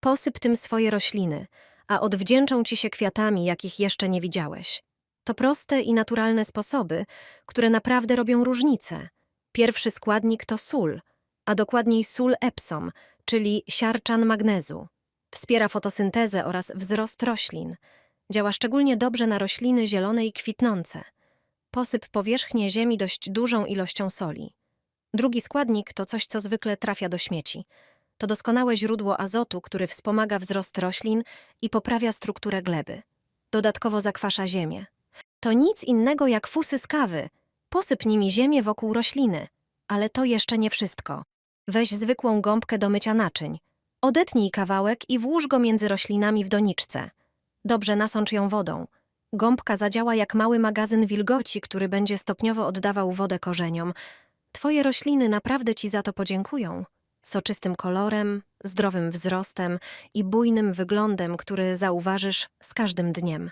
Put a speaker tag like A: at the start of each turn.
A: Posyp tym swoje rośliny, a odwdzięczą ci się kwiatami, jakich jeszcze nie widziałeś. To proste i naturalne sposoby, które naprawdę robią różnicę. Pierwszy składnik to sól, a dokładniej sól Epsom, czyli siarczan magnezu. Wspiera fotosyntezę oraz wzrost roślin. Działa szczególnie dobrze na rośliny zielone i kwitnące. Posyp powierzchnię ziemi dość dużą ilością soli. Drugi składnik to coś, co zwykle trafia do śmieci. To doskonałe źródło azotu, który wspomaga wzrost roślin i poprawia strukturę gleby. Dodatkowo zakwasza ziemię. To nic innego jak fusy z kawy. Posyp nimi ziemię wokół rośliny. Ale to jeszcze nie wszystko. Weź zwykłą gąbkę do mycia naczyń. Odetnij kawałek i włóż go między roślinami w doniczce. Dobrze nasącz ją wodą. Gąbka zadziała jak mały magazyn wilgoci, który będzie stopniowo oddawał wodę korzeniom. Twoje rośliny naprawdę ci za to podziękują. Soczystym kolorem, zdrowym wzrostem i bujnym wyglądem, który zauważysz z każdym dniem.